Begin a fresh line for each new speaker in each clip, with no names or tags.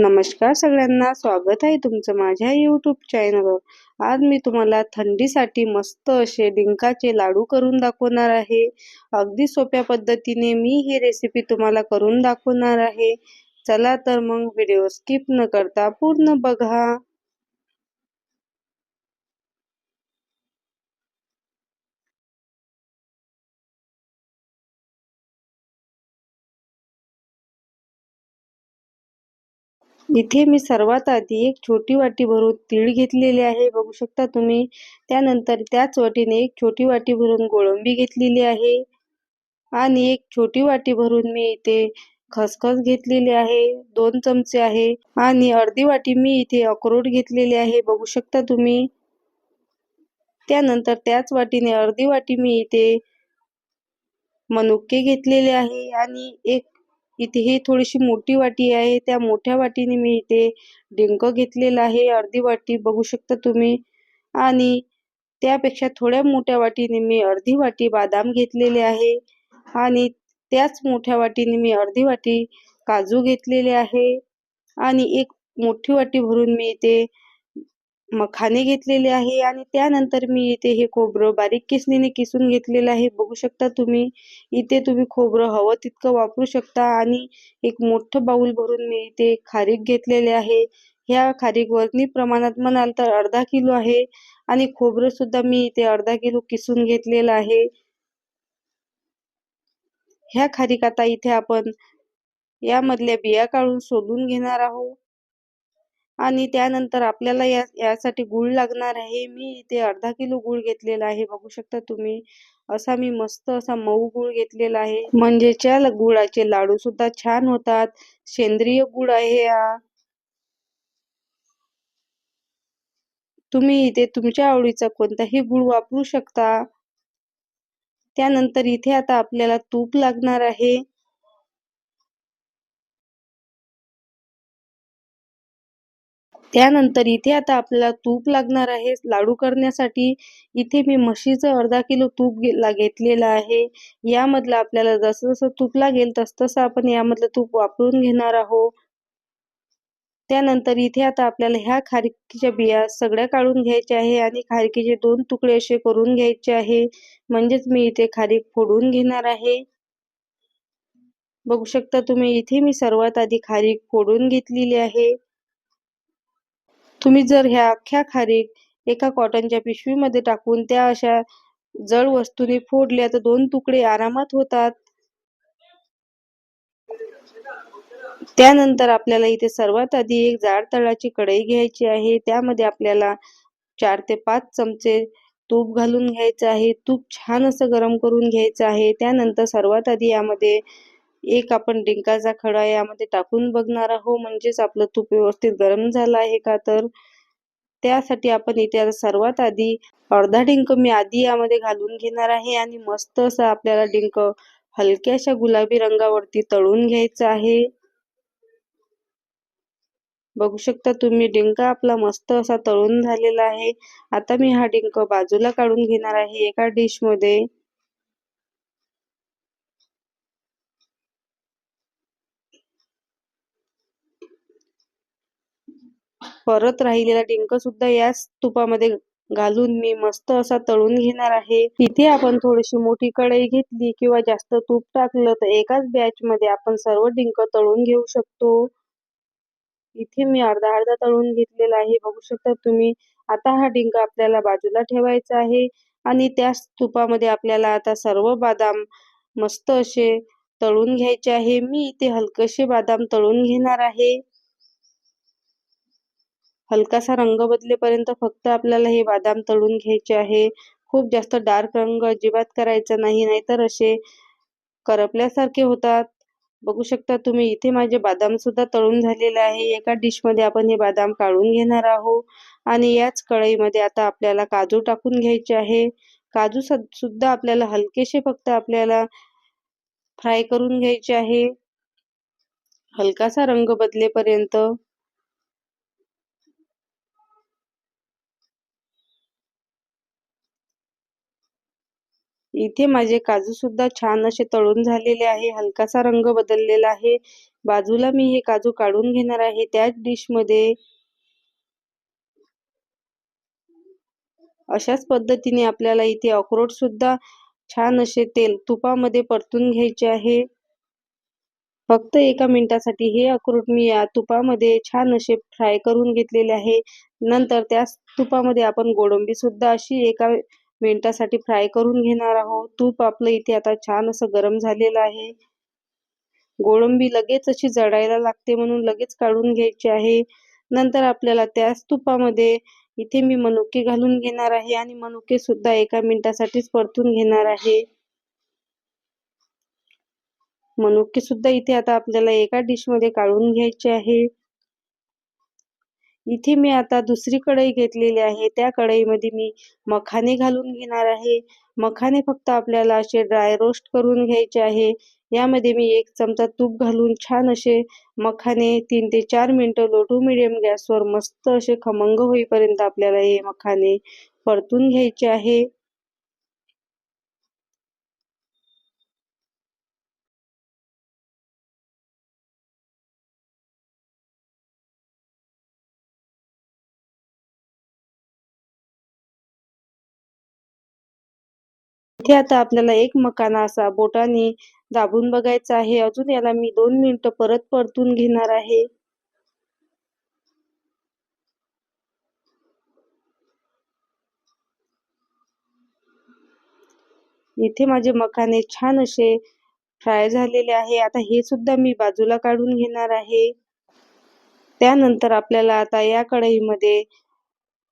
नमस्कार सगळ्यांना स्वागत आहे तुमचं माझ्या यूट्यूब चॅनलवर आज मी तुम्हाला थंडीसाठी मस्त असे डिंकाचे लाडू करून दाखवणार आहे. अगदी सोप्या पद्धतीने मी ही रेसिपी तुम्हाला करून दाखवणार आहे. चला तर मग व्हिडिओ स्किप न करता पूर्ण बघा. इथे मी सर्वात आधी एक छोटी वाटी भरून तीळ घेतलेले आहे. बघू शकता तुम्ही? त्यानंतर त्याच वाटीने एक छोटी वाटी भरून गोळंबी घेतलेली आहे. आणि एक छोटी वाटी भरून मी इथे खसखस घेतलेली आहे. दोन चमचे आहे. आणि अर्धी वाटी मी इथे अक्रोड घेतलेले आहे. बघू शकता तुम्ही? त्यानंतर त्याच वाटीने अर्धी वाटी मी इथे मनुके घेतलेले आहे. आणि एक इथे हे थोडीशी मोठी वाटी आहे. त्या मोठ्या वाटीने मी इथे डिंक घेतलेला आहे. अर्धी वाटी बघू शकता तुम्ही. आणि त्यापेक्षा थोड्या मोठ्या वाटीने मी अर्धी वाटी बदाम घेतलेले आहे. आणि त्याच मोठ्या वाटीने मी अर्धी वाटी काजू घेतलेले आहे. आणि एक मोठी वाटी भरून मी इथे मखाने घेतलेले आहे आणि त्यानंतर मी इथे हे खोबरं बारीक किसणीने किसून घेतलेलं आहे. बघू शकता तुम्ही इथे तुम्ही खोबरं हवं तितकं वापरू शकता आणि एक मोठं बाऊल भरून मी इथे खारीक घेतलेले आहे. ह्या खारीक वर्णी प्रमाणात म्हणाल तर अर्धा किलो आहे आणि खोबरं सुद्धा मी इथे अर्धा किलो किसून घेतलेलं आहे. ह्या खारीक आता इथे आपण यामधल्या बिया काढून सोलून घेणार आहोत. आणि त्यानंतर आपल्याला या यासाठी गुळ लागणार आहे. मी इथे अर्धा किलो गुळ घेतलेला आहे. बघू शकता तुम्ही. असा मी मस्त असा मऊ गुळ घेतलेला आहे. म्हणजे त्या गुळाचे लाडू सुद्धा छान होतात. सेंद्रिय गुळ आहे हा. तुम्ही इथे तुमच्या आवडीचा कोणताही गुळ वापरू शकता. त्यानंतर इथे आता आपल्याला तूप लागणार आहे. त्यानंतर इथे आता आपल्याला तूप लागणार आहे. लाडू करण्यासाठी इथे मी म्हशीचं अर्धा किलो तूप घेतलेलं आहे. यामधलं आपल्याला जसं जसं तूप लागेल तस तसं आपण यामधलं तूप वापरून घेणार आहोत. त्यानंतर इथे आता आपल्याला ह्या खारकीच्या बिया सगळ्या काढून घ्यायच्या आहे आणि खारकीचे दोन तुकडे असे करून घ्यायचे आहे. म्हणजेच मी इथे खारीक फोडून घेणार आहे. बघू शकता तुम्ही इथे मी सर्वात आधी खारीक फोडून घेतलेली आहे. तुम्ही जर ह्या अख्ख्या खारीक एका कॉटनच्या पिशवीमध्ये टाकून त्या अशा जड वस्तूने फोडल्या तर दोन तुकडे आरामात होतात. त्यानंतर आपल्याला इथे सर्वात आधी एक जाड तळाची कढई घ्यायची आहे. त्यामध्ये आपल्याला चार ते पाच चमचे तूप घालून घ्यायचं आहे. तूप छान असं गरम करून घ्यायचं आहे. त्यानंतर सर्वात आधी यामध्ये एक आपण डिंकाचा खडा यामध्ये टाकून बघणार आहोत म्हणजेच आपलं तूप व्यवस्थित गरम झालं आहे का तर? त्यासाठी आपण इथे सर्वात आधी अर्धा डिंक मी आधी यामध्ये घालून घेणार आहे आणि मस्त असं आपल्याला डिंक हलक्याशा गुलाबी रंगावरती तळून घ्यायचं आहे. बघू शकता तुम्ही डिंक आपला मस्त असा तळून झालेला आहे. आता मी हा डिंक बाजूला काढून घेणार आहे एका डिश परत राहिलेला डिंक सुद्धा याच तुपामध्ये घालून मी मस्त असा तळून घेणार आहे. इथे आपण थोडीशी मोठी कढई घेतली किंवा जास्त तूप टाकलं तर एकाच बॅच मध्ये आपण सर्व डिंक तळून घेऊ शकतो. इथे मी अर्धा अर्धा तळून घेतलेला आहे. बघू शकता तुम्ही आता हा डिंक आपल्याला बाजूला ठेवायचा आहे आणि त्याच तुपामध्ये आपल्याला आता सर्व बदाम मस्त असे तळून घ्यायचे आहे. मी इथे हलकसे बदाम तळून घेणार आहे. हलकासा रंग बदलेपर्यंत फक्त आपल्याला हे बदाम तळून घ्यायचे आहे. खूप जास्त डार्क रंग अजिबात करायचा नाही नाहीतर असे करपल्यासारखे होतात. बघू शकता तुम्ही इथे माझे बदाम सुद्धा तळून झालेले आहे. एका डिशमध्ये आपण हे बदाम काढून घेणार आहोत. आणि याच कढईमध्ये आता आपल्याला काजू टाकून घ्यायचे आहे. काजू सुद्धा आपल्याला हलकेसे फक्त आपल्याला फ्राय करून घ्यायचे आहे. हलकासा रंग बदलेपर्यंत इथे माझे काजू सुद्धा छान असे तळून झालेले आहे हलकासा रंग बदललेला आहे. बाजूला मी हे काजू काढून घेणार आहे त्याच डिशमध्ये. अशाच पद्धतीने आपल्याला इथे अक्रोड सुद्धा छान असे तेल तुपामध्ये परतून घ्यायचे आहे. फक्त एका मिनिटासाठी हे अक्रोड मी या तुपामध्ये छान असे फ्राय करून घेतलेले आहे. नंतर त्याच तुपामध्ये आपण गोडंबी सुद्धा अशी एका मिनिटासाठी फ्राय करून घेणार आहोत. तूप आपलं इथे आता छान असं गरम झालेलं आहे. गोळंबी लगेच अशी जळायला लागते म्हणून लगेच काढून घ्यायची आहे. नंतर आपल्याला त्याच तुपामध्ये इथे मी मनुके घालून घेणार आहे आणि मनुके सुद्धा एका मिनिटासाठीच परतून घेणार आहे. मनुके सुद्धा इथे आता आपल्याला एका डिशमध्ये काढून घ्यायचे आहे. इथे मी आता दुसरी कढई घेतलेली आहे. त्या कढईमध्ये मी मखाने घालून घेणार आहे. मखाने फक्त आपल्याला असे ड्राय रोस्ट करून घ्यायचे आहे. यामध्ये मी एक चमचा तूप घालून छान असे मखाने तीन ते चार मिनटं लो टू मिडियम गॅसवर मस्त असे खमंग होईपर्यंत आपल्याला हे मखाने परतून घ्यायचे आहे. इथे आता आपल्याला एक मकाना असा बोटाने दाबून बघायचा आहे. अजून याला मी दोन मिनिटं परत परतून घेणार आहे. इथे माझे मखाने छान असे फ्राय झालेले आहे. आता हे सुद्धा मी बाजूला काढून घेणार आहे. त्यानंतर आपल्याला आता या कढईमध्ये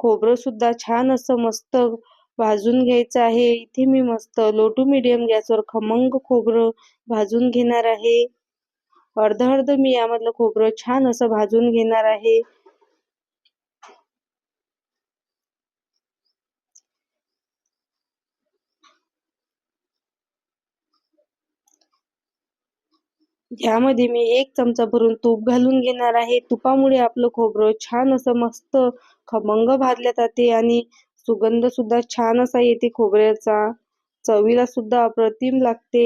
खोबरं सुद्धा छान असं मस्त भाजून घ्यायचं आहे. इथे मी मस्त लो टू मिडियम गॅसवर खमंग खोबरं भाजून घेणार आहे. अर्ध अर्ध मी यामधलं खोबरं छान असं भाजून घेणार आहे. यामध्ये मी एक चमचा भरून तूप घालून घेणार आहे. तुपामुळे आपलं खोबरं छान असं मस्त खमंग भाजल्या जाते आणि सुगंध सुद्धा छान असा येते खोबऱ्याचा. चवीला सुद्धा अप्रतिम लागते.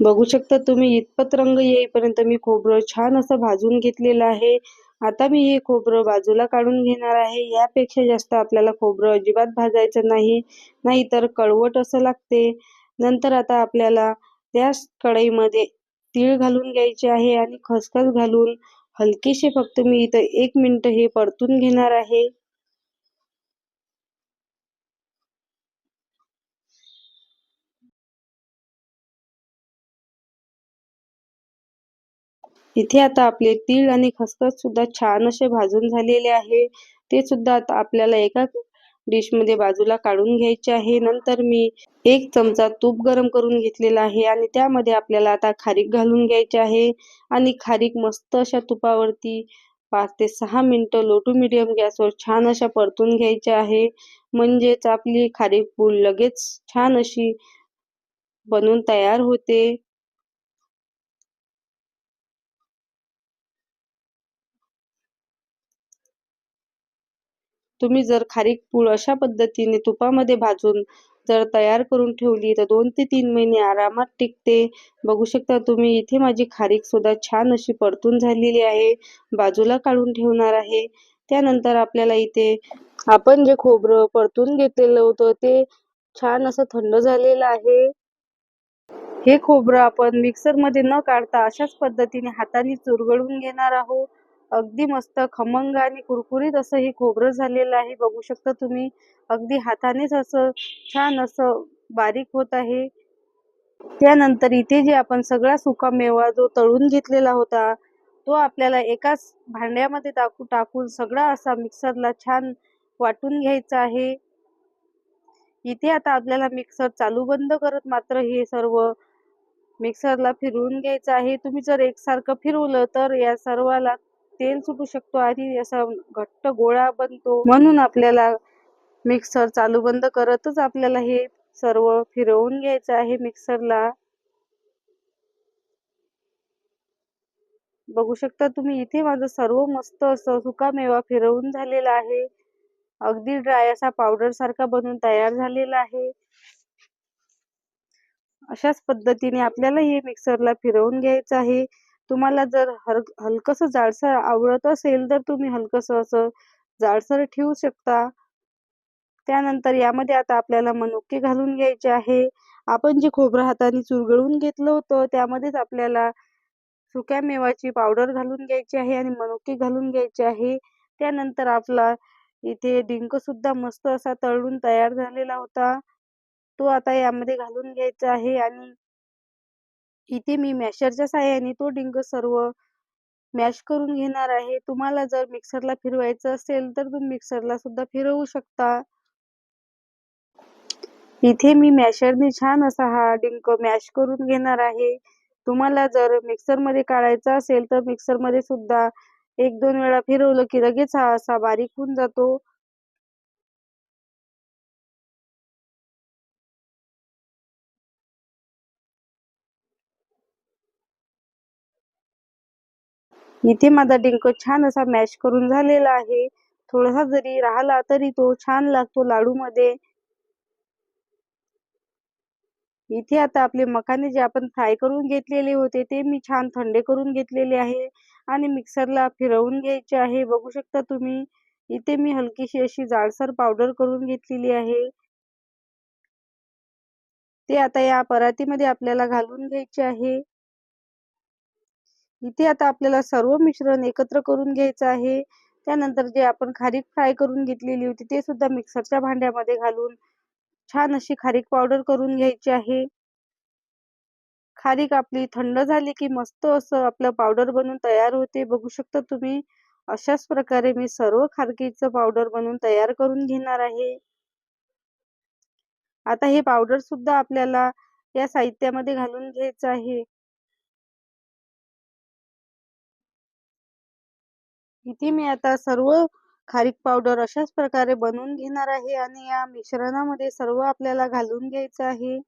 बघू शकता तुम्ही इतपत रंग येईपर्यंत मी खोबरं छान असं भाजून घेतलेलं आहे. आता मी हे खोबरं बाजूला काढून घेणार आहे. यापेक्षा जास्त आपल्याला खोबरं अजिबात भाजायचं नाही. नाहीतर कळवट असं लागते. नंतर आता आपल्याला त्याच कढईमध्ये तीळ घालून घ्यायचे आहे आणि खसखस घालून हलकेसे फक्त मी इथं एक मिनिट हे परतून घेणार आहे. इथे आता आपले तीळ आणि खसखस सुद्धा छान असे भाजून झालेले आहे. ते सुद्धा आता आपल्याला एका डिशमध्ये बाजूला काढून घ्यायचे आहे. नंतर मी एक चमचा तूप गरम करून घेतलेला आहे आणि त्यामध्ये आपल्याला आता खारीक घालून घ्यायचे आहे आणि खारीक मस्त अशा तुपावरती पाच ते सहा मिनटं लो टू मिडियम गॅसवर छान अशा परतून घ्यायच्या आहे. म्हणजेच आपली खारीक पूल लगेच छान अशी बनून तयार होते. तुम्ही जर खारीक पूळ अशा पद्धतीने तुपामध्ये भाजून जर तयार करून ठेवली तर दोन ते तीन महिने आरामात टिकते. बघू शकता तुम्ही इथे माझी खारीक सुद्धा छान अशी परतून झालेली आहे. बाजूला काढून ठेवणार आहे. त्यानंतर आपल्याला इथे आपण जे खोबरं परतून घेतलेलं होतं ते छान असं थंड झालेलं आहे. हे खोबरं आपण मिक्सरमध्ये न काढता अशाच पद्धतीने हाताने चुरगळून घेणार आहोत. अगदी मस्त खमंग आणि कुरकुरीत असं हे खोबरं झालेलं आहे. बघू शकता तुम्ही अगदी हातानेच असं छान असं बारीक होत आहे. त्यानंतर इथे जे आपण सगळा सुका मेवा जो तळून घेतलेला होता तो आपल्याला एकाच भांड्यामध्ये टाकू टाकून सगळा असा मिक्सरला छान वाटून घ्यायचा आहे. इथे आता आपल्याला मिक्सर चालू बंद करत मात्र हे सर्व मिक्सरला फिरवून घ्यायचं आहे. तुम्ही जर एकसारखं फिरवलं तर या सर्वाला तेल सुटू शकतो. आणि असा घट्ट गोळा बनतो. म्हणून आपल्याला मिक्सर चालू बंद करतच आपल्याला हे सर्व फिरवून घ्यायचं आहे मिक्सरला बघू शकता तुम्ही इथे माझं सर्व मस्त असं सुकामेवा फिरवून झालेला आहे. अगदी ड्राय असा पावडर सारखा बनून तयार झालेला आहे. अशाच पद्धतीने आपल्याला हे मिक्सरला फिरवून घ्यायचं आहे. तुम्हाला जर हल हलकंसं जाडसर आवडत असेल तर तुम्ही हलकंसं असं जाडसर ठेवू शकता. त्यानंतर यामध्ये आता आपल्याला मनुके घालून घ्यायचे आहे. आपण जे खोबरं हाताने चुरगळून घेतलं होतं त्यामध्येच आपल्याला सुक्या मेवाची पावडर घालून घ्यायची आहे आणि मनुके घालून घ्यायचे आहे. त्यानंतर आपला इथे डिंक सुद्धा मस्त असा तळून तयार झालेला होता. तो आता यामध्ये घालून घ्यायचा आहे आणि इथे मी मॅशरच्या साहाय्याने तो डिंक सर्व मॅश करून घेणार आहे. तुम्हाला जर मिक्सरला फिरवायचं असेल तर तुम्ही मिक्सरला सुद्धा फिरवू शकता. इथे मी मॅशरने छान असा हा डिंक मॅश करून घेणार आहे. तुम्हाला जर मिक्सरमध्ये काढायचा असेल तर मिक्सरमध्ये सुद्धा एक दोन वेळा फिरवलं की लगेच हा असा बारीक होऊन जातो. इथे माझा डिंक छान असा मॅश करून झालेला आहे. थोडासा जरी राहिला तरी तो छान लागतो लाडू मध्ये इथे आता आपले मखाने जे आपण फ्राय करून घेतलेले होते ते मी छान थंडे करून घेतलेले आहे आणि मिक्सरला फिरवून घ्यायचे आहे. बघू शकता तुम्ही इथे मी हलकीशी अशी जाडसर पावडर करून घेतलेली आहे. ते आता या परातीमध्ये आपल्याला घालून घ्यायचे आहे. इथे आता आपल्याला सर्व मिश्रण एकत्र करून घ्यायचं आहे. त्यानंतर जे आपण खारीक फ्राय करून घेतलेली होती ते सुद्धा मिक्सरच्या भांड्यामध्ये घालून छान अशी खारीक पावडर करून घ्यायची आहे. खारीक आपली थंड झाली की मस्त असं आपलं पावडर बनून तयार होते. बघू शकता तुम्ही अशाच प्रकारे मी सर्व खारकीचं पावडर बनवून तयार करून घेणार आहे. आता हे पावडर सुद्धा आपल्याला या साहित्यामध्ये घालून घ्यायचं आहे. इथे मी आता सर्व खारीक पावडर अशाच प्रकारे बनवून घेणार आहे आणि या मिश्रणामध्ये सर्व आपल्याला घालून घ्यायचं आहे.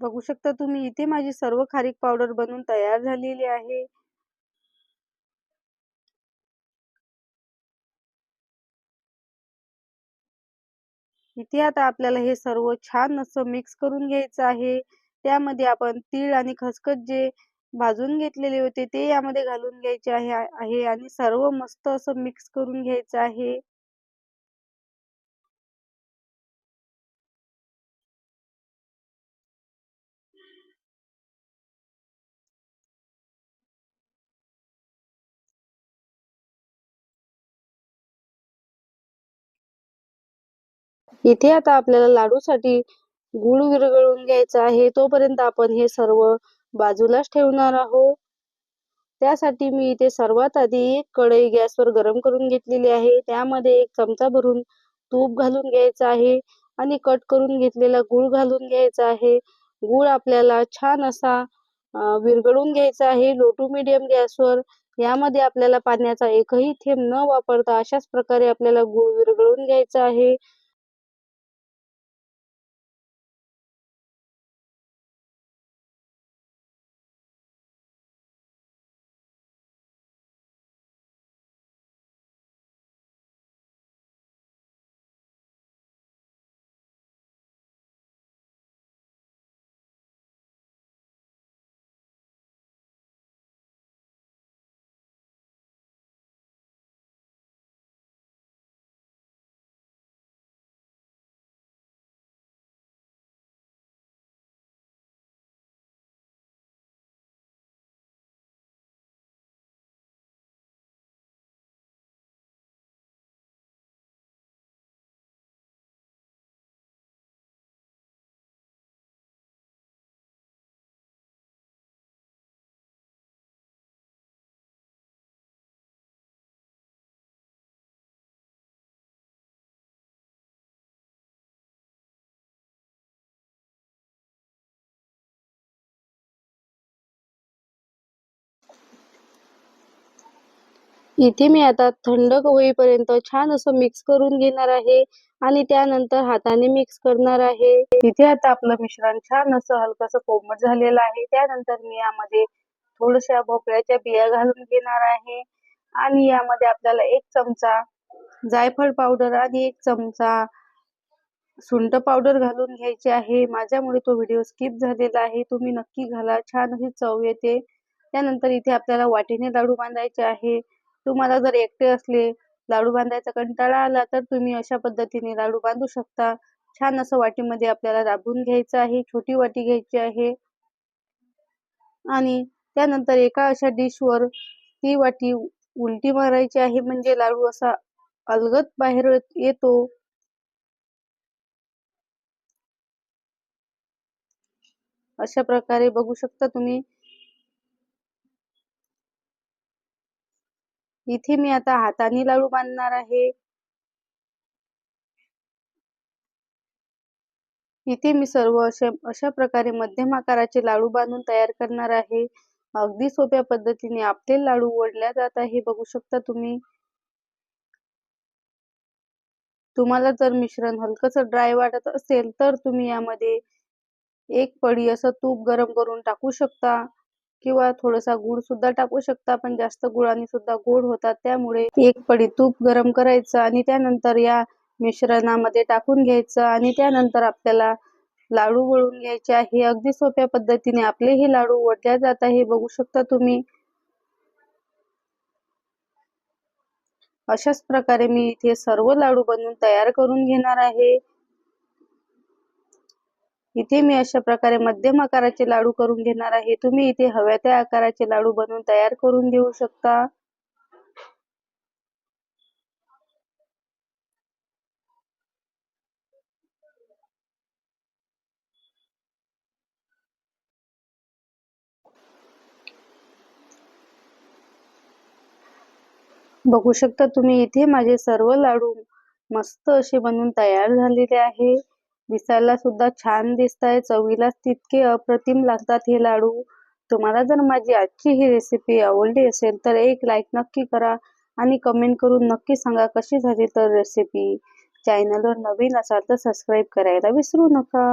बघू शकता तुम्ही इथे माझी सर्व खारीक पावडर बनवून तयार झालेली आहे. इथे आता आपल्याला हे सर्व छान असं मिक्स करून घ्यायचं आहे. त्यामध्ये आपण तीळ आणि खसखस जे भाजून घेतलेले होते ते यामध्ये घालून घ्यायचे आहे आहे आणि सर्व मस्त असं मिक्स करून घ्यायचं आहे. इथे आता आपल्याला लाडूसाठी गुळ विरघळून घ्यायचा आहे. तोपर्यंत आपण हे सर्व बाजूलाच ठेवणार आहोत. त्यासाठी मी इथे सर्वात आधी एक कढई गॅसवर गरम करून घेतलेली आहे. त्यामध्ये एक चमचा भरून तूप घालून घ्यायचं आहे आणि कट करून घेतलेला गुळ घालून घ्यायचा आहे. गुळ आपल्याला छान असा विरघळून घ्यायचा आहे. लो टू मिडियम गॅसवर. यामध्ये आपल्याला पाण्याचा एकही थेंब न वापरता अशाच प्रकारे आपल्याला गुळ विरघळून घ्यायचा आहे. इथे मी आता थंड होईपर्यंत छान असं मिक्स करून घेणार आहे आणि त्यानंतर हाताने मिक्स करणार आहे. इथे आता आपलं मिश्रण छान असं हलकस कोमट झालेलं आहे. त्यानंतर मी यामध्ये थोड्याशा भोपळ्याच्या बिया घालून घेणार आहे. आणि यामध्ये आपल्याला एक चमचा जायफळ पावडर आणि एक चमचा सुंट पावडर घालून घ्यायची आहे. माझ्यामुळे तो व्हिडिओ स्किप झालेला आहे. तुम्ही नक्की घाला. छान अशी चव येते. त्यानंतर इथे आपल्याला वाटीने लाडू बांधायचे आहे. तुम्हाला जर एकटे असले लाडू बांधायचा कंटाळा आला तर तुम्ही अशा पद्धतीने लाडू बांधू शकता. छान असं वाटीमध्ये आपल्याला दाबून घ्यायचं आहे छोटी वाटी घ्यायची आहे. आणि त्यानंतर एका अशा डिशवर ती वाटी उलटी मारायची आहे म्हणजे लाडू असा अलगत बाहेर येतो. अशा प्रकारे बघू शकता तुम्ही. इथे मी आता हाताने लाडू बांधणार आहे. इथे मी सर्व अशा अशा प्रकारे मध्यम आकाराचे लाडू बांधून तयार करणार आहे. अगदी सोप्या पद्धतीने आपले लाडू ओढल्या जात आहे. बघू शकता तुम्ही. तुम्हाला जर मिश्रण हलकस ड्राय वाटत असेल तर तुम्ही यामध्ये एक पडी असं तूप गरम करून टाकू शकता. किंवा थोडासा गुळ सुद्धा टाकू शकता पण जास्त गुळाने सुद्धा गोड होतात. त्यामुळे एक पडी तूप गरम करायचं आणि त्यानंतर या मिश्रणामध्ये टाकून घ्यायचं आणि त्यानंतर आपल्याला लाडू वळून घ्यायचे आहे. अगदी सोप्या पद्धतीने आपले हे लाडू वळल्या जात आहे. बघू शकता तुम्ही. अशाच प्रकारे मी इथे सर्व लाडू बनवून तयार करून घेणार आहे. इथे मी अशा प्रकारे मध्यम आकाराचे लाडू करून घेणार आहे. तुम्ही इथे हव्या त्या आकाराचे लाडू बनवून तयार करून घेऊ शकता. बघू शकता तुम्ही इथे माझे सर्व लाडू मस्त असे बनवून तयार झालेले आहे. दिसायला सुद्धा छान दिसत आहे चवीला तितके अप्रतिम लागतात हे लाडू. तुम्हाला जर माझी आजची ही रेसिपी आवडली असेल तर एक लाईक नक्की करा आणि कमेंट करून नक्की सांगा कशी झाली तर रेसिपी चॅनलवर नवीन असाल तर सबस्क्राईब करायला विसरू नका.